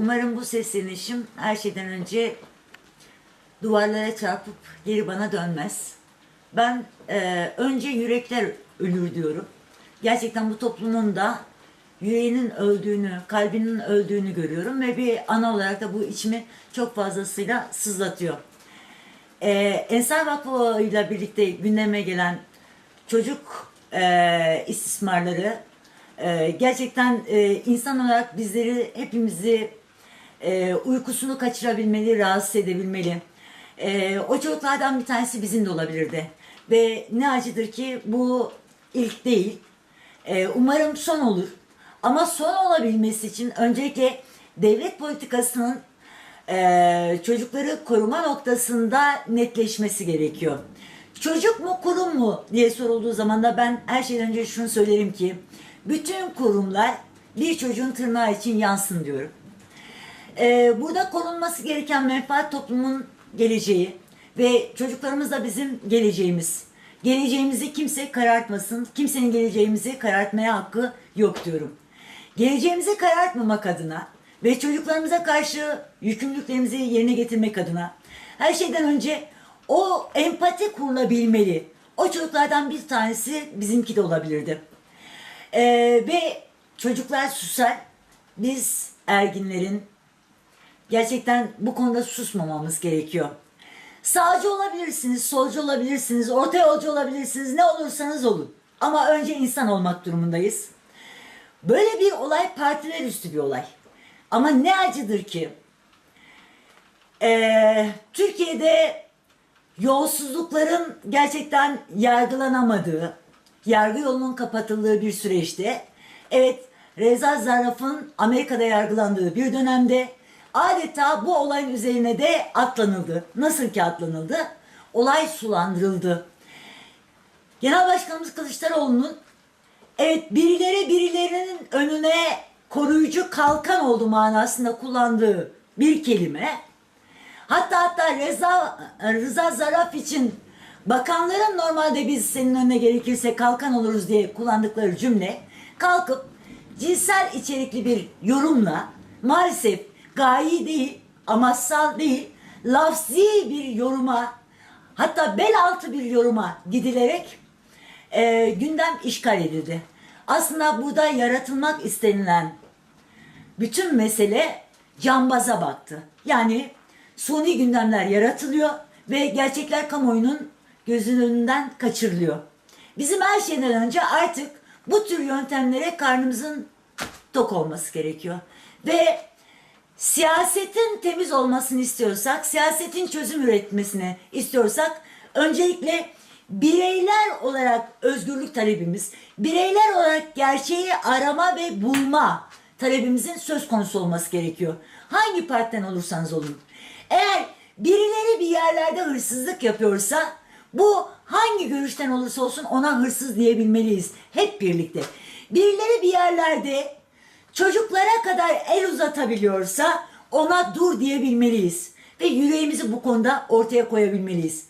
umarım bu seslenişim her şeyden önce duvarlara çarpıp geri bana dönmez. Ben e, önce yürekler ölür diyorum. Gerçekten bu toplumun da yüreğinin öldüğünü, kalbinin öldüğünü görüyorum ve bir ana olarak da bu içimi çok fazlasıyla sızlatıyor. Ee, Ensar Vakfı ile birlikte gündeme gelen çocuk e, istismarları e, gerçekten e, insan olarak bizleri hepimizi e, uykusunu kaçırabilmeli, rahatsız edebilmeli. E, o çocuklardan bir tanesi bizim de olabilirdi. Ve ne acıdır ki bu ilk değil. E, umarım son olur. Ama son olabilmesi için öncelikle devlet politikasının e, çocukları koruma noktasında netleşmesi gerekiyor. Çocuk mu kurum mu diye sorulduğu zaman da ben her şeyden önce şunu söylerim ki bütün kurumlar bir çocuğun tırnağı için yansın diyorum. Ee, burada korunması gereken menfaat toplumun geleceği ve çocuklarımız da bizim geleceğimiz. Geleceğimizi kimse karartmasın. Kimsenin geleceğimizi karartmaya hakkı yok diyorum. Geleceğimizi karartmamak adına ve çocuklarımıza karşı yükümlülüklerimizi yerine getirmek adına her şeyden önce o empati kurulabilmeli. O çocuklardan bir tanesi bizimki de olabilirdi. Ee, ve çocuklar susar. Biz erginlerin gerçekten bu konuda susmamamız gerekiyor. Sağcı olabilirsiniz, solcu olabilirsiniz, orta yolcu olabilirsiniz, ne olursanız olun. Ama önce insan olmak durumundayız. Böyle bir olay partiler üstü bir olay. Ama ne acıdır ki eee, Türkiye'de yolsuzlukların gerçekten yargılanamadığı, yargı yolunun kapatıldığı bir süreçte, evet Reza Zarrab'ın Amerika'da yargılandığı bir dönemde adeta bu olayın üzerine de atlanıldı. Nasıl ki atlanıldı? Olay sulandırıldı. Genel Başkanımız Kılıçdaroğlu'nun evet birileri birilerinin önüne koruyucu kalkan oldu manasında kullandığı bir kelime. Hatta hatta Reza, Rıza Zarrab için bakanların normalde biz senin önüne gerekirse kalkan oluruz diye kullandıkları cümle kalkıp cinsel içerikli bir yorumla maalesef gayi değil, amaçsal değil, lafzi bir yoruma hatta bel altı bir yoruma gidilerek e, gündem işgal edildi. Aslında burada yaratılmak istenilen bütün mesele cambaza baktı. Yani suni gündemler yaratılıyor ve gerçekler kamuoyunun gözünün önünden kaçırılıyor. Bizim her şeyden önce artık bu tür yöntemlere karnımızın tok olması gerekiyor. Ve siyasetin temiz olmasını istiyorsak, siyasetin çözüm üretmesini istiyorsak öncelikle bireyler olarak özgürlük talebimiz, bireyler olarak gerçeği arama ve bulma talebimizin söz konusu olması gerekiyor. Hangi partiden olursanız olun. Eğer birileri bir yerlerde hırsızlık yapıyorsa bu hangi görüşten olursa olsun ona hırsız diyebilmeliyiz hep birlikte. Birileri bir yerlerde çocuklara kadar el uzatabiliyorsa ona dur diyebilmeliyiz. Ve yüreğimizi bu konuda ortaya koyabilmeliyiz.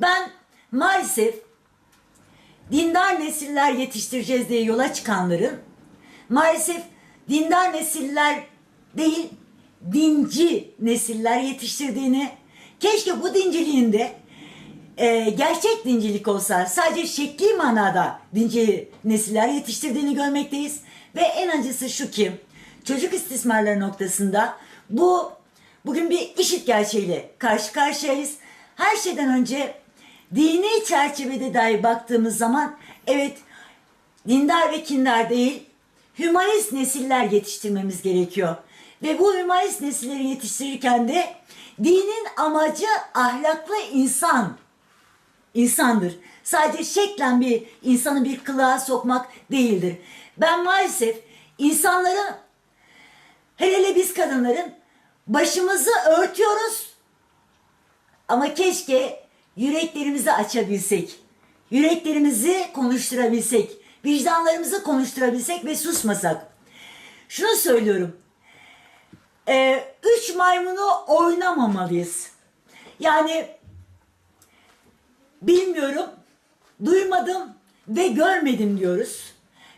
Ben maalesef dindar nesiller yetiştireceğiz diye yola çıkanların maalesef dindar nesiller değil dinci nesiller yetiştirdiğini keşke bu dinciliğinde e, gerçek dincilik olsa sadece şekli manada dinci nesiller yetiştirdiğini görmekteyiz. Ve en acısı şu ki çocuk istismarları noktasında bu bugün bir işit gerçeğiyle karşı karşıyayız. Her şeyden önce dini çerçevede dahi baktığımız zaman evet dindar ve kindar değil hümanist nesiller yetiştirmemiz gerekiyor. Ve bu hümanist nesilleri yetiştirirken de dinin amacı ahlaklı insan insandır. Sadece şeklen bir insanı bir kılığa sokmak değildir. Ben maalesef insanların hele hele biz kadınların başımızı örtüyoruz ama keşke yüreklerimizi açabilsek. Yüreklerimizi konuşturabilsek. Vicdanlarımızı konuşturabilsek ve susmasak. Şunu söylüyorum. Ee, üç maymunu oynamamalıyız. Yani bilmiyorum, duymadım ve görmedim diyoruz.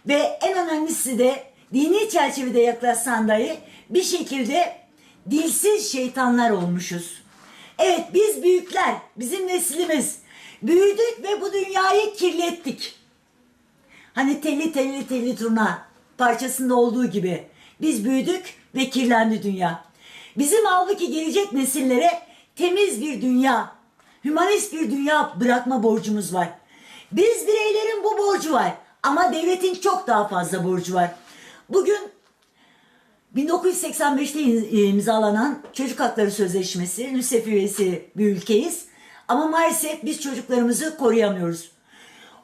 Ve en önemlisi de dini çerçevede yaklaşsan dahi bir şekilde dilsiz şeytanlar olmuşuz. Evet biz büyükler, bizim neslimiz büyüdük ve bu dünyayı kirlettik. Hani telli telli telli turna parçasında olduğu gibi biz büyüdük ve kirlendi dünya. Bizim halbuki gelecek nesillere temiz bir dünya, hümanist bir dünya bırakma borcumuz var. Biz bireylerin bu borcu var ama devletin çok daha fazla borcu var. Bugün 1985'te imzalanan Çocuk Hakları Sözleşmesi, UNICEF üyesi bir ülkeyiz. Ama maalesef biz çocuklarımızı koruyamıyoruz.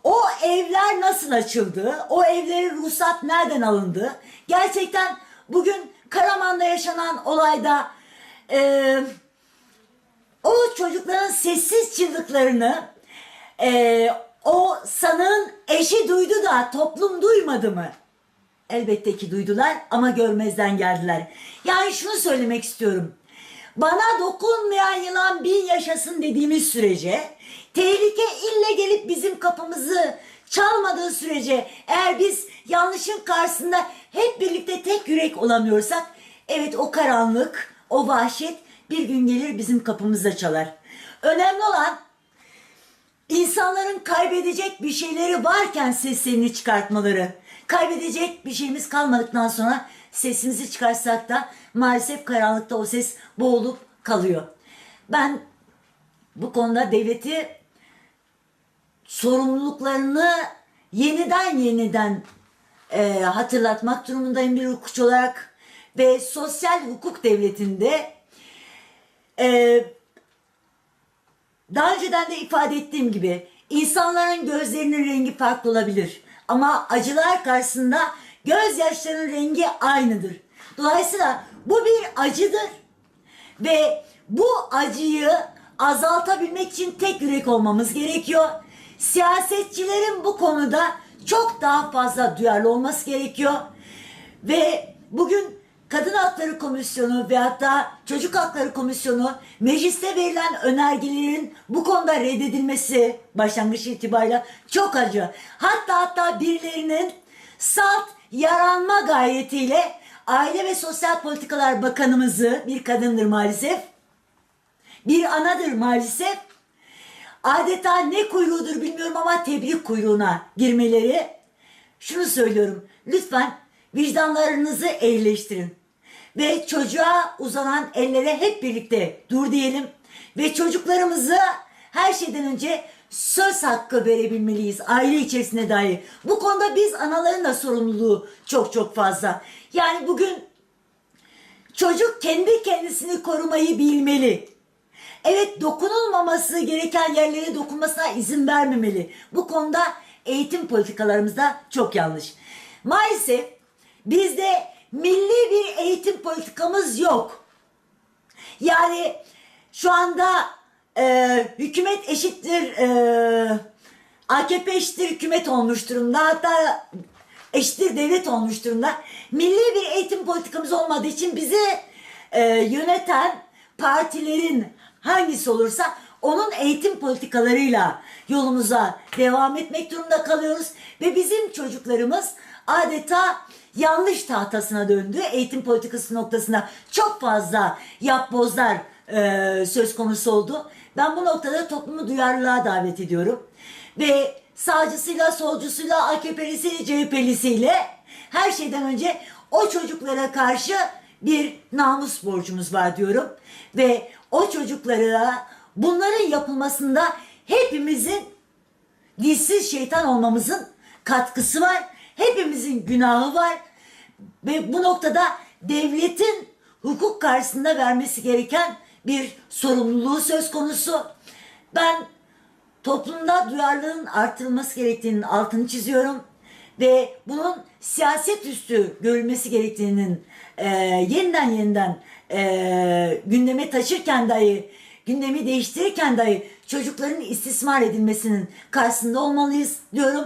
O evler nasıl açıldı? O evlerin ruhsat nereden alındı? Gerçekten bugün Karaman'da yaşanan olayda e, o çocukların sessiz çığlıklarını e, o sanığın eşi duydu da toplum duymadı mı? Elbette ki duydular ama görmezden geldiler. Yani şunu söylemek istiyorum. Bana dokunmayan yılan bin yaşasın dediğimiz sürece tehlike ille gelip bizim kapımızı çalmadığı sürece eğer biz yanlışın karşısında hep birlikte tek yürek olamıyorsak evet o karanlık, o vahşet bir gün gelir bizim kapımızda çalar. Önemli olan İnsanların kaybedecek bir şeyleri varken seslerini çıkartmaları. Kaybedecek bir şeyimiz kalmadıktan sonra sesimizi çıkarsak da maalesef karanlıkta o ses boğulup kalıyor. Ben bu konuda devleti sorumluluklarını yeniden yeniden e, hatırlatmak durumundayım bir hukukçu olarak ve sosyal hukuk devletinde e, daha önceden de ifade ettiğim gibi insanların gözlerinin rengi farklı olabilir. Ama acılar karşısında gözyaşlarının rengi aynıdır. Dolayısıyla bu bir acıdır. Ve bu acıyı azaltabilmek için tek yürek olmamız gerekiyor. Siyasetçilerin bu konuda çok daha fazla duyarlı olması gerekiyor. Ve bugün Kadın Hakları Komisyonu ve hatta Çocuk Hakları Komisyonu mecliste verilen önergelerin bu konuda reddedilmesi başlangıç itibariyle çok acı. Hatta hatta birilerinin salt yaranma gayretiyle Aile ve Sosyal Politikalar Bakanımızı bir kadındır maalesef. Bir anadır maalesef. Adeta ne kuyruğudur bilmiyorum ama tebrik kuyruğuna girmeleri. Şunu söylüyorum. Lütfen vicdanlarınızı eğleştirin. Ve çocuğa uzanan ellere hep birlikte dur diyelim. Ve çocuklarımızı her şeyden önce söz hakkı verebilmeliyiz aile içerisinde dahi. Bu konuda biz anaların da sorumluluğu çok çok fazla. Yani bugün çocuk kendi kendisini korumayı bilmeli. Evet dokunulmaması gereken yerlere dokunmasına izin vermemeli. Bu konuda eğitim politikalarımızda çok yanlış. Maalesef bizde milli bir eğitim politikamız yok. Yani şu anda e, hükümet eşittir e, AKP eşittir hükümet olmuş durumda. Hatta eşittir devlet olmuş durumda. Milli bir eğitim politikamız olmadığı için bizi e, yöneten partilerin hangisi olursa onun eğitim politikalarıyla yolumuza devam etmek durumunda kalıyoruz ve bizim çocuklarımız adeta yanlış tahtasına döndü. Eğitim politikası noktasında çok fazla yapbozlar e, söz konusu oldu. Ben bu noktada toplumu duyarlılığa davet ediyorum. Ve sağcısıyla, solcusuyla, AKP'lisiyle, CHP'lisiyle her şeyden önce o çocuklara karşı bir namus borcumuz var diyorum. Ve o çocuklara bunların yapılmasında hepimizin dilsiz şeytan olmamızın katkısı var. Hepimizin günahı var. Ve bu noktada devletin hukuk karşısında vermesi gereken bir sorumluluğu söz konusu. Ben toplumda duyarlılığın artırılması gerektiğinin altını çiziyorum ve bunun siyaset üstü görülmesi gerektiğinin e, yeniden yeniden e, gündeme taşırken dahi gündemi değiştirirken dahi çocukların istismar edilmesinin karşısında olmalıyız diyorum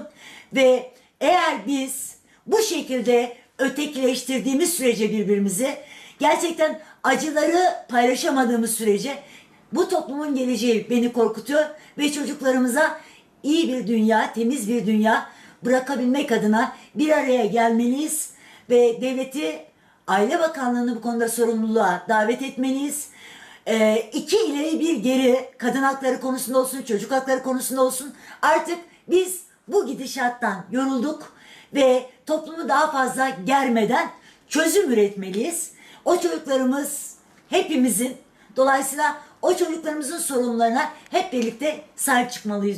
ve eğer biz bu şekilde ötekileştirdiğimiz sürece birbirimizi gerçekten acıları paylaşamadığımız sürece bu toplumun geleceği beni korkutuyor ve çocuklarımıza iyi bir dünya, temiz bir dünya bırakabilmek adına bir araya gelmeliyiz ve devleti Aile Bakanlığı'nı bu konuda sorumluluğa davet etmeliyiz. Ee, iki ileri bir geri kadın hakları konusunda olsun, çocuk hakları konusunda olsun artık biz bu gidişattan yorulduk ve toplumu daha fazla germeden çözüm üretmeliyiz. O çocuklarımız hepimizin dolayısıyla o çocuklarımızın sorunlarına hep birlikte sahip çıkmalıyız